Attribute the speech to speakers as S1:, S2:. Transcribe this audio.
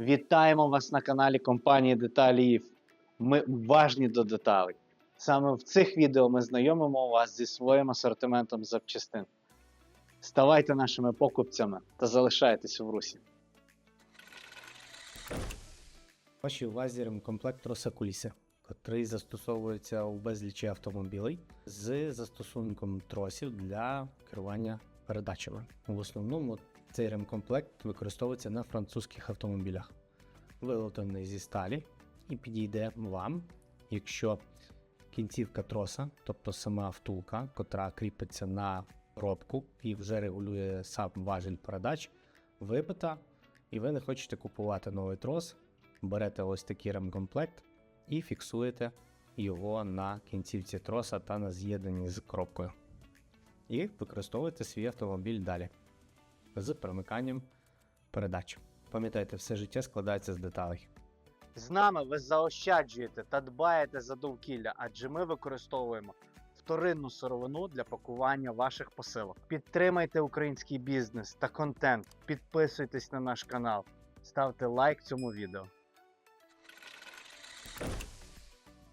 S1: Вітаємо вас на каналі компанії Деталіїв. Ми уважні до деталей. Саме в цих відео ми знайомимо вас зі своїм асортиментом запчастин. Ставайте нашими покупцями та залишайтесь в русі.
S2: Вашій увазі ремкомплект троса куліси, котрий застосовується у безлічі автомобілей з застосунком тросів для керування передачами. В основному цей ремкомплект використовується на французьких автомобілях, виготовлений зі сталі і підійде вам, якщо кінцівка троса, тобто сама втулка, котра кріпиться на робку і вже регулює сам важіль передач, вибита, і ви не хочете купувати новий трос, берете ось такий ремкомплект і фіксуєте його на кінцівці троса та на з'єднанні з коробкою. І використовуєте свій автомобіль далі з перемиканням передач. Пам'ятайте, все життя складається з деталей.
S1: З нами ви заощаджуєте та дбаєте за довкілля, адже ми використовуємо вторинну сировину для пакування ваших посилок. Підтримайте український бізнес та контент, підписуйтесь на наш канал, ставте лайк цьому відео.